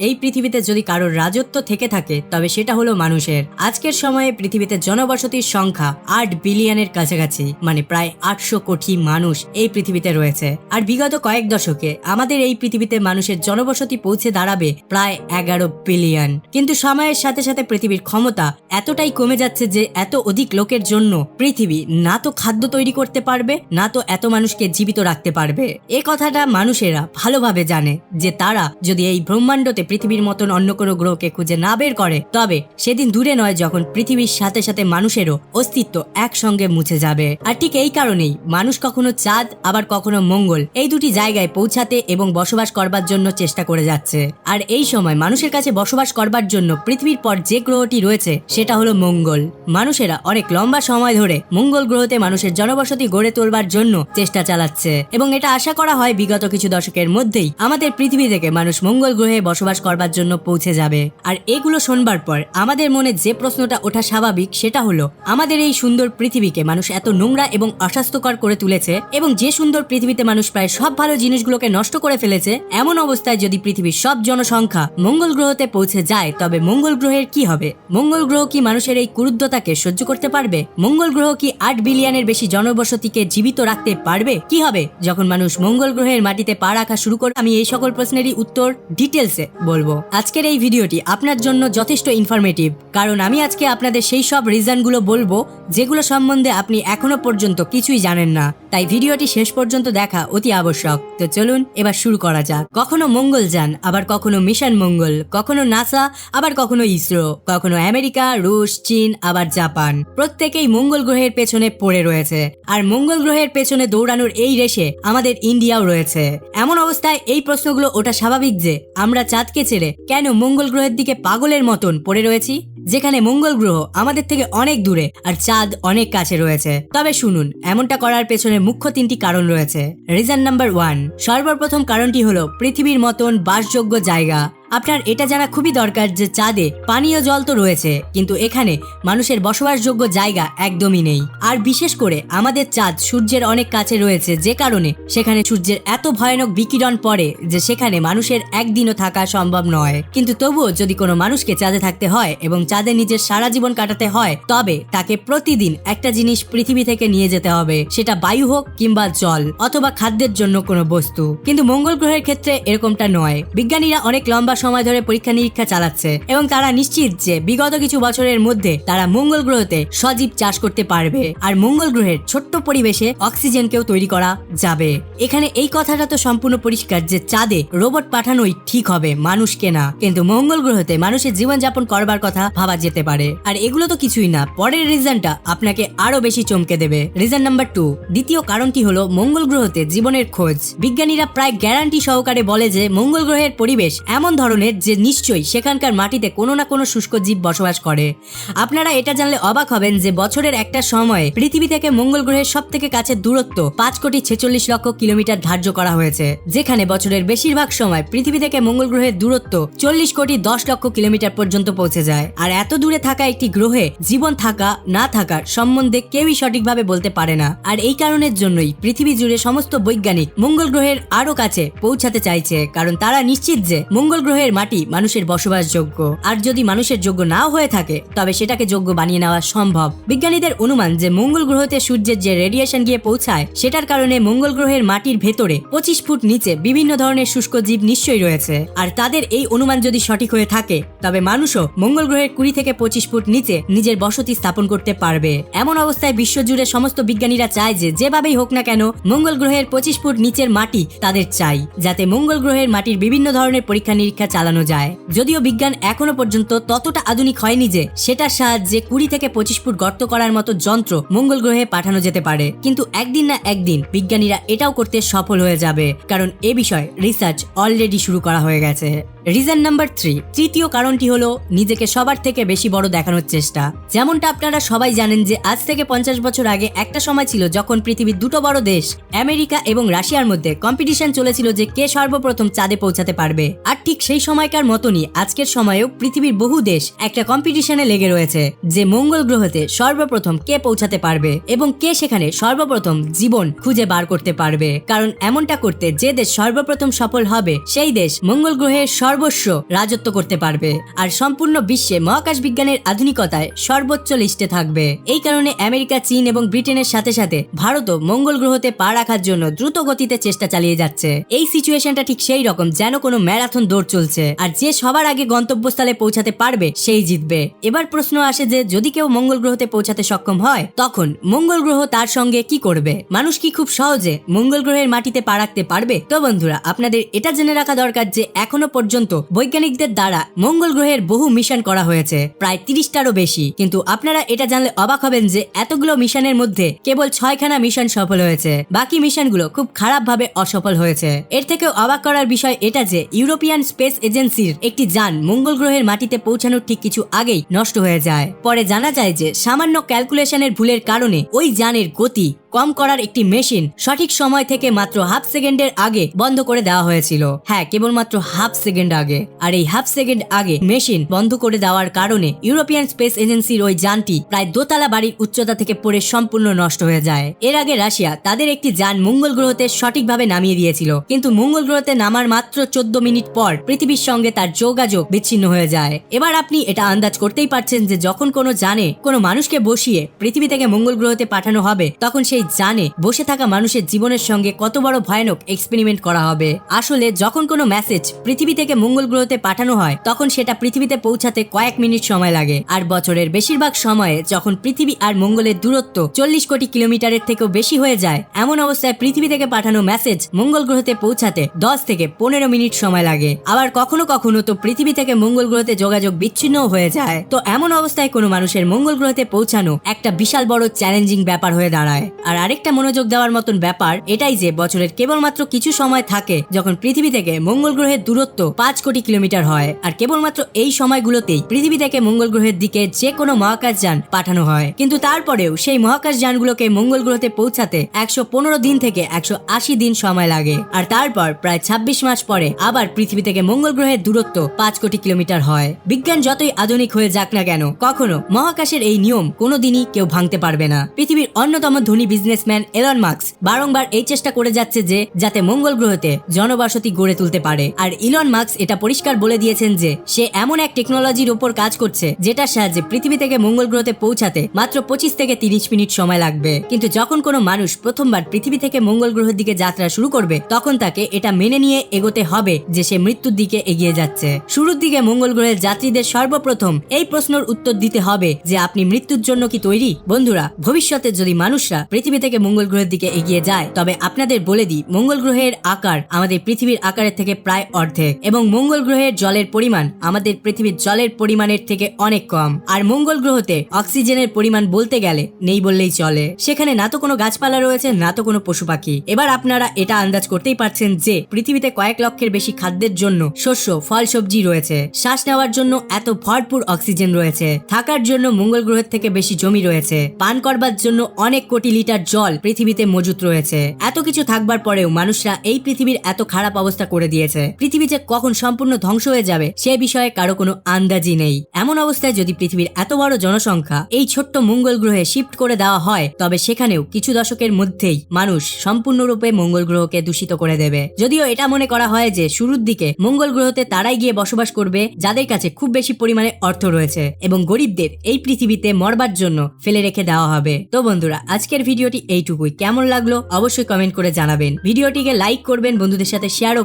এই পৃথিবীতে যদি কারোর রাজত্ব থেকে থাকে, তবে সেটা হলো মানুষের। আজকের সময়ে পৃথিবীতে জনবসতির সংখ্যা আট বিলিয়নের কাছাকাছি মানে প্রায় আটশো কোটি মানুষ এই পৃথিবীতে রয়েছে। আর বিগত কয়েক দশকে আমাদের এই পৃথিবীতে মানুষের জনবসতি পৌঁছে দাঁড়াবে প্রায় এগারো বিলিয়ন। কিন্তু সময়ের সাথে সাথে পৃথিবীর ক্ষমতা এতটাই কমে যাচ্ছে যে এত অধিক লোকের জন্য পৃথিবী না তো খাদ্য তৈরি করতে পারবে, না তো এত মানুষকে জীবিত রাখতে পারবে। এ কথাটা মানুষেরা ভালোভাবে জানে যে তারা যদি এই ব্রহ্মাণ্ডতে পৃথিবীর মতন অন্য কোনো গ্রহকে খুঁজে না বের করে। তবে সেদিন দূরে নয় যখন পৃথিবীর সাথে সাথে মানুষেরও অস্তিত্ব একসঙ্গে মুছে যাবে। আর ঠিক এই কারণেই মানুষ কখনো চাঁদ, আবার কখনো মঙ্গল এই দুটি জায়গায় পৌঁছাতে এবং বসবাস করবার জন্য চেষ্টা করে যাচ্ছে। আর এই সময় মানুষের কাছে বসবাস করবার জন্য পৃথিবীর পর যে গ্রহটি রয়েছে, সেটা হলো মঙ্গল। মানুষেরা অনেক লম্বা সময় ধরে মঙ্গল গ্রহতে মানুষের জনবসতি গড়ে তোলবার জন্য চেষ্টা চালাচ্ছে। এবং এটা আশা করা হয় বিগত কিছু দশকের মধ্যেই আমাদের পৃথিবী থেকে মানুষ মঙ্গল গ্রহে বসবাস করবার জন্য পৌঁছে যাবে। আর এগুলো শোনবার পর আমাদের মনে যে প্রশ্নটা ওঠা স্বাভাবিক সেটা হলো, আমাদের এই সুন্দর পৃথিবীকে মানুষ এত নোংরা এবং অস্বাস্থ্যকর করে তুলেছে এবং যে সুন্দর পৃথিবীতে মানুষ প্রায় সব ভালো জিনিসগুলোকে নষ্ট করে ফেলেছে, এমন অবস্থায় যদি পৃথিবীর সব জনসংখ্যা মঙ্গল গ্রহতে পৌঁছে যায়, তবে মঙ্গল গ্রহের কি হবে? মঙ্গল গ্রহ কি মানুষের এই কুরুদ্ধতাকে সহ্য করতে পারবে? মঙ্গল গ্রহ কি আট বিলিয়নের বেশি জনবসতিকে জীবিত রাখতে পারবে? কি হবে? যখন মানুষ মঙ্গল গ্রহের মাটিতে পা রাখা শুরু করে আমি এই সকল প্রশ্নেরই উত্তর ডিটেলসে বলব। আজকের এই ভিডিওটি আপনার জন্য যথেষ্ট ইনফরমেটিভ কারণ আমি আজকে আপনাদের সেই সব রিজনগুলো বলব, যেগুলো সম্বন্ধে আপনি এখনও পর্যন্ত কিছুই জানেন না। তাই ভিডিওটি শেষ পর্যন্ত দেখা অতি আবশ্যক। তো চলুন এবার শুরু করা যাক। কখনো মঙ্গল যান, আবার কখনো মিশন মঙ্গল, কখনো নাসা, আবার কখনো ইসরো, কখনো আমেরিকা, রুশ, চীন, আবার জাপান। প্রত্যেকেই মঙ্গল গ্রহের পেছনে পড়ে রয়েছে। আর মঙ্গল গ্রহের পেছনে দৌড়ানোর এই রেশে আমাদের ইন্ডিয়াও রয়েছে। এমন অবস্থায় এই প্রশ্নগুলো ওটা স্বাভাবিক যে, আমরা চাঁদকে ছেড়ে কেন মঙ্গল গ্রহের দিকে পাগলের মতন পড়ে রয়েছি? যেখানে মঙ্গল গ্রহ আমাদের থেকে অনেক দূরে আর চাঁদ অনেক কাছে রয়েছে। তবে শুনুন, এমনটা করার পেছনে মুখ্য তিনটি কারণ রয়েছে। রিজন নাম্বার ওয়ান, সর্বপ্রথম কারণটি হলো পৃথিবীর মতন বাসযোগ্য জায়গা। আপনার এটা জানা খুবই দরকার যে চাঁদে পানীয় জল তো রয়েছে, কিন্তু এখানে মানুষের বসবাসযোগ্য জায়গা একদমই নেই। আর বিশেষ করে আমাদের চাঁদ সূর্যের অনেক কাছে রয়েছে, যে কারণে সেখানে সূর্যের এত ভয়ানক বিকিরণ পড়ে যে সেখানে মানুষের একদিনও থাকা সম্ভব নয়। কিন্তু তবুও যদি কোনো মানুষকে চাঁদে থাকতে হয় এবং চাঁদে নিজের সারা জীবন কাটাতে হয়, তবে তাকে প্রতিদিন একটা জিনিস পৃথিবী থেকে নিয়ে যেতে হবে, সেটা বায়ু হোক কিংবা জল অথবা খাদ্যের জন্য কোনো বস্তু। কিন্তু মঙ্গল গ্রহের ক্ষেত্রে এরকমটা নয়। বিজ্ঞানীরা অনেক লম্বা সময় ধরে পরীক্ষা নিরীক্ষা চালাচ্ছে এবং তারা নিশ্চিত যে বিগত কিছু বছরের মধ্যে তারা মঙ্গল গ্রহতে সজীব চাষ করতে পারবে। আর মঙ্গল গ্রহের ছোট্ট পরিবেশে অক্সিজেনকেও তৈরি করা যাবে। এখানে এই কথাটা তো সম্পূর্ণ পরিষ্কার যে চাঁদে রোবট পাঠানোই ঠিক হবে মানুষকে না কিন্তু মঙ্গল গ্রহতে মানুষের জীবনযাপন করবার কথা ভাবা যেতে পারে। আর এগুলো তো কিছুই না, পরের রিজনটা আপনাকে আরও বেশি চমকে দেবে। রিজন নাম্বার টু, দ্বিতীয় কারণটি হলো মঙ্গল গ্রহতে জীবনের খোঁজ। বিজ্ঞানীরা প্রায় গ্যারান্টি সহকারে বলে যে মঙ্গল গ্রহের পরিবেশ এমন ধরনের যে নিশ্চয়ই সেখানকার মাটিতে কোনো না কোনো শুষ্ক জীব বসবাস করে। আপনারা এটা জানলে অবাক হবেন যে বছরের একটা সময়ে পৃথিবী থেকে মঙ্গল গ্রহের সব থেকে কাছের দূরত্ব পাঁচ কোটি ছেচল্লিশ লক্ষ কিলোমিটার ধার্য করা হয়েছে, যেখানে বছরের বেশিরভাগ সময় পৃথিবী থেকে মঙ্গল গ্রহের দূরত্ব চল্লিশ কোটি দশ লক্ষ কিলোমিটার পর্যন্ত পৌঁছে যায়। আর এত দূরে থাকা একটি গ্রহে জীবন থাকা, না থাকার সম্বন্ধে কেউই সঠিকভাবে বলতে পারে না। আর এই কারণের জন্যই পৃথিবী জুড়ে সমস্ত বৈজ্ঞানিক মঙ্গল গ্রহের আরও কাছে পৌঁছাতে চাইছে, কারণ তারা নিশ্চিত যে মঙ্গল গ্রহের মাটি মানুষের বসবাসযোগ্য। আর যদি মানুষের যোগ্য নাও হয়ে থাকে, তবে সেটাকে যোগ্য বানিয়ে নেওয়া সম্ভব। বিজ্ঞানীদের অনুমান যে মঙ্গল গ্রহতে সূর্যের যে রেডিয়েশন গিয়ে পৌঁছায়, সেটার কারণে মঙ্গল গ্রহের মাটির ভেতরে পঁচিশ ফুট নিচে বিভিন্ন ধরনের শুষ্ক জীব নিশ্চয়ই রয়েছে। আর তাদের এই অনুমান যদি সঠিক হয়ে থাকে, তবে মানুষও মঙ্গল গ্রহের কুড়ি থেকে পঁচিশ ফুট নিচে নিজের বসতি স্থাপন করতে পারবে। এমন অবস্থায় বিশ্বজুড়ে সমস্ত বিজ্ঞানীরা চায় যে যেভাবেই হোক না কেন, মঙ্গল গ্রহের পঁচিশ ফুট নিচের মাটি তাদের চাই, যাতে মঙ্গল গ্রহের মাটির বিভিন্ন ধরনের পরীক্ষা নিরীক্ষা চালানো যায়। যদিও বিজ্ঞান এখনও পর্যন্ত ততটা আধুনিক হয়নি যে সেটার সাহায্যে কুড়ি থেকে পঁচিশ ফুট গর্ত করার মতো যন্ত্র মঙ্গল গ্রহে পাঠানো যেতে পারে। কিন্তু একদিন না একদিন বিজ্ঞানীরা এটাও করতে সফল হয়ে যাবে, কারণ এ বিষয়ে রিসার্চ অলরেডি শুরু করা হয়ে গেছে। রিজন নাম্বার থ্রি, তৃতীয় কারণটি হলো নিজেকে সবার থেকে বেশি বড় দেখানোর চেষ্টা। যেমনটা আপনারা সবাই জানেন যে আজ থেকে পঞ্চাশ বছর আগে একটা সময় ছিল যখন পৃথিবীর দুটো বড় দেশ, আমেরিকা এবং রাশিয়ার মধ্যে কম্পিটিশন চলেছিল যে কে সর্বপ্রথম চাঁদে পৌঁছাতে পারবে। আর ঠিক সেই সময়কার মতনই আজকের সময়েও পৃথিবীর বহু দেশ একটা কম্পিটিশনে লেগে রয়েছে, যে মঙ্গল গ্রহতে সর্বপ্রথম কে পৌঁছাতে পারবে এবং কে সেখানে সর্বপ্রথম জীবন খুঁজে বার করতে পারবে। কারণ এমনটা করতে যে দেশ সর্বপ্রথম সফল হবে, সেই দেশ মঙ্গল গ্রহের সর্বস্ব রাজত্ব করতে পারবে। আর সম্পূর্ণ বিশ্বে মহাকাশ বিজ্ঞানের আধুনিকতায় সর্বোচ্চ লিস্টে থাকবে। এই কারণে আমেরিকা, চীন এবং ব্রিটেনের সাথে সাথে ভারতও মঙ্গল গ্রহতে পা রাখার জন্য দ্রুত গতিতে চেষ্টা চালিয়ে যাচ্ছে। এই সিচুয়েশনটা ঠিক সেই রকম যেন কোনো ম্যারাথন দৌড় চলছে। আর যে সবার আগে গন্তব্যস্থলে পৌঁছাতে পারবে, সেই জিতবে। এবার প্রশ্ন আসে যে, যদি কেউ মঙ্গল গ্রহতে পৌঁছাতে সক্ষম হয়, তখন মঙ্গল গ্রহ তার সঙ্গে কি করবে? মানুষ কি খুব সহজে মঙ্গল গ্রহের মাটিতে পা রাখতে পারবে? তো বন্ধুরা, আপনাদের এটা জেনে রাখা দরকার যে, এখনও পর্যন্ত বৈজ্ঞানিকদের দ্বারা মঙ্গল গ্রহের বহু মিশন করা হয়েছে, প্রায় তিরিশটারও বেশি। কিন্তু আপনারা এটা জানলে অবাক হবেন যে, এতগুলো মিশনের মধ্যে কেবল ছয়খানা মিশন সফল হয়েছে। বাকি মিশনগুলো খুব খারাপভাবে অসফল হয়েছে। এর থেকেও অবাক করার বিষয় এটা যে, ইউরোপিয়ান স্পেস এজেন্সির একটি যান মঙ্গল গ্রহের মাটিতে পৌঁছানোর ঠিক কিছু আগেই নষ্ট হয়ে যায়। পরে জানা যায় যে, সামান্য ক্যালকুলেশনের ভুলের কারণে ওই যানের গতি কম করার একটি মেশিন সঠিক সময় থেকে মাত্র হাফ সেকেন্ডের আগে বন্ধ করে দেওয়া হয়েছিল। হ্যাঁ কেবলমাত্র হাফ সেকেন্ড আগে। আর এই হাফ সেকেন্ড আগে মেশিন বন্ধ করে দেওয়ার কারণে ইউরোপিয়ান স্পেস এজেন্সির ওই যানটি প্রায় দোতলা বাড়ির উচ্চতা থেকে পড়ে সম্পূর্ণ নষ্ট হয়ে যায়। এর আগে রাশিয়া তাদের একটি যান মঙ্গল গ্রহতে সঠিকভাবে নামিয়ে দিয়েছিল। কিন্তু মঙ্গল গ্রহতে নামার মাত্র চোদ্দ মিনিট পর পৃথিবীর সঙ্গে তার যোগাযোগ বিচ্ছিন্ন হয়ে যায়। এবার আপনি এটা আন্দাজ করতেই পারছেন যে যখন কোনো জানে কোনো মানুষকে বসিয়ে পৃথিবী থেকে মঙ্গল গ্রহতে পাঠানো হবে, তখন সেই জানে বসে থাকা মানুষের জীবনের সঙ্গে কত বড় ভয়ানক এক্সপেরিমেন্ট করা হবে। আসলে যখন কোনো মেসেজ পৃথিবী থেকে মঙ্গল গ্রহতে পাঠানো হয়, তখন সেটা পৃথিবীতে পৌঁছাতে কয়েক মিনিট সময় লাগে। আর বছরের বেশিরভাগ সময়ে যখন পৃথিবী আর মঙ্গলের দূরত্ব চল্লিশ কোটি কিলোমিটারের থেকেও বেশি হয়ে যায়, এমন অবস্থায় পৃথিবী থেকে পাঠানো মেসেজ মঙ্গল গ্রহতে পৌঁছাতে দশ থেকে পনেরো মিনিট সময় লাগে। আবার কখনো কখনো তো পৃথিবী থেকে মঙ্গল গ্রহতে যোগাযোগ বিচ্ছিন্ন হয়ে যায়। তো এমন অবস্থায় কোনো মানুষের মঙ্গল গ্রহতে পৌঁছানো একটা বিশাল বড় চ্যালেঞ্জিং ব্যাপার হয়ে দাঁড়ায়। আর আরেকটা মনোযোগ দেওয়ার মতন ব্যাপার, এটাই যে বছরের কেবলমাত্র কিছু সময় থাকে যখন পৃথিবী থেকে মঙ্গল গ্রহের দূরত্ব পাঁচ কোটি কিলোমিটার হয়। আর কেবলমাত্র এই সময়গুলোতেই পৃথিবী থেকে মঙ্গল গ্রহের দিকে যে কোনো মহাকাশ যান পাঠানো হয়। কিন্তু তারপরেও সেই মহাকাশ যানগুলোকে মঙ্গল গ্রহতে পৌঁছাতে একশো পনেরো দিন থেকে একশো আশি দিন সময় লাগে। আর তারপর প্রায় ছাব্বিশ মাস পরে আবার পৃথিবী থেকে মঙ্গল গ্রহের দূরত্ব পাঁচ কোটি কিলোমিটার হয়। বিজ্ঞান যতই আধুনিক হয়ে যাক না কেন, কখনো মহাকাশের এই নিয়ম কোনোদিনই কেউ ভাঙতে পারবে না। পৃথিবীর অন্যতম ধনী বিজনেসম্যান এলন মার্কস বারংবার এই চেষ্টা করে যাচ্ছে যে, যাতে মঙ্গল গ্রহতে জনবসতি গড়ে তুলতে পারে। আর ইলন মার্কস এটা পরিষ্কার বলে দিয়েছেন যে, সে এমন এক টেকনোলজির উপর কাজ করছে, যেটার সাহায্যে পৃথিবী থেকে মঙ্গল গ্রহতে পৌঁছাতে মাত্র পঁচিশ থেকে তিরিশ মিনিট সময় লাগবে। কিন্তু যখন কোনো মানুষ প্রথমবার পৃথিবী থেকে মঙ্গল গ্রহের দিকে যাত্রা শুরু করবে, তখন তাকে এটা মেনে নিয়ে এগোতে হবে যে সে মৃত্যুর দিকে এগিয়ে যাচ্ছে। শুরুর দিকে মঙ্গল গ্রহের যাত্রীদের সর্বপ্রথম এই প্রশ্নের উত্তর দিতে হবে যে, আপনি মৃত্যুর জন্য কি তৈরি? বন্ধুরা, ভবিষ্যতে যদি মানুষরা পৃথিবী থেকে মঙ্গল গ্রহের দিকে এগিয়ে যায়, তবে আপনাদের বলে দিই, মঙ্গল গ্রহের আকার আমাদের পৃথিবীর আকারের থেকে প্রায় অর্ধেক এবং মঙ্গল গ্রহের জলের পরিমাণ আমাদের পৃথিবীর জলের পরিমাণের থেকে অনেক কম। আর মঙ্গল গ্রহতে অক্সিজেনের পরিমাণ বলতে গেলে নেই বললেই চলে। সেখানে না তো কোনো গাছপালা রয়েছে, না তো কোনো পশু পাখি। এবার আপনারা এটা আন্দাজ করতেই পারছেন যে, পৃথিবীতে কয়েক লক্ষের বেশি খাদ্যের জন্য শস্য, ফল, সবজি রয়েছে। শ্বাস নেওয়ার জন্য এত ভরপুর অক্সিজেন রয়েছে। থাকার জন্য মঙ্গল গ্রহের থেকে বেশি জমি রয়েছে। পান করবার জন্য অনেক কোটি লিটার জল পৃথিবীতে মজুত রয়েছে। এত কিছু থাকবার পরেও মানুষরা এই পৃথিবীর এত খারাপ অবস্থা করে দিয়েছে। পৃথিবী যে কখন সম্পূর্ণ ধ্বংস হয়ে যাবে, সে বিষয়ে কারও কোনো আন্দাজই নেই। এমন অবস্থায় যদি পৃথিবীর এত বড় জনসংখ্যা এই ছোট্ট মঙ্গল গ্রহে শিফট করে দেওয়া হয়, তবে সেখানেও কিছু দশকের মধ্যেই মানুষ সম্পূর্ণরূপে মঙ্গল গ্রহকে দূষিত করে দেবে। যদিও এটা মনে করা হয় যে শুরুর দিকে মঙ্গল গ্রহতে তারাই গিয়ে বসবাস করবে, যাদের কাছে খুব বেশি পরিমাণে অর্থ রয়েছে। এবং গরিবদের এই পৃথিবীতে মরবার জন্য ফেলে রেখে দেওয়া হবে। তো বন্ধুরা, আজকের ভিডিওটি এইটুকুই। কেমন লাগল অবশ্যই কমেন্ট করে জানাবেন। ভিডিওটিকে লাইক করবেন, বন্ধুদের সাথে শেয়ারও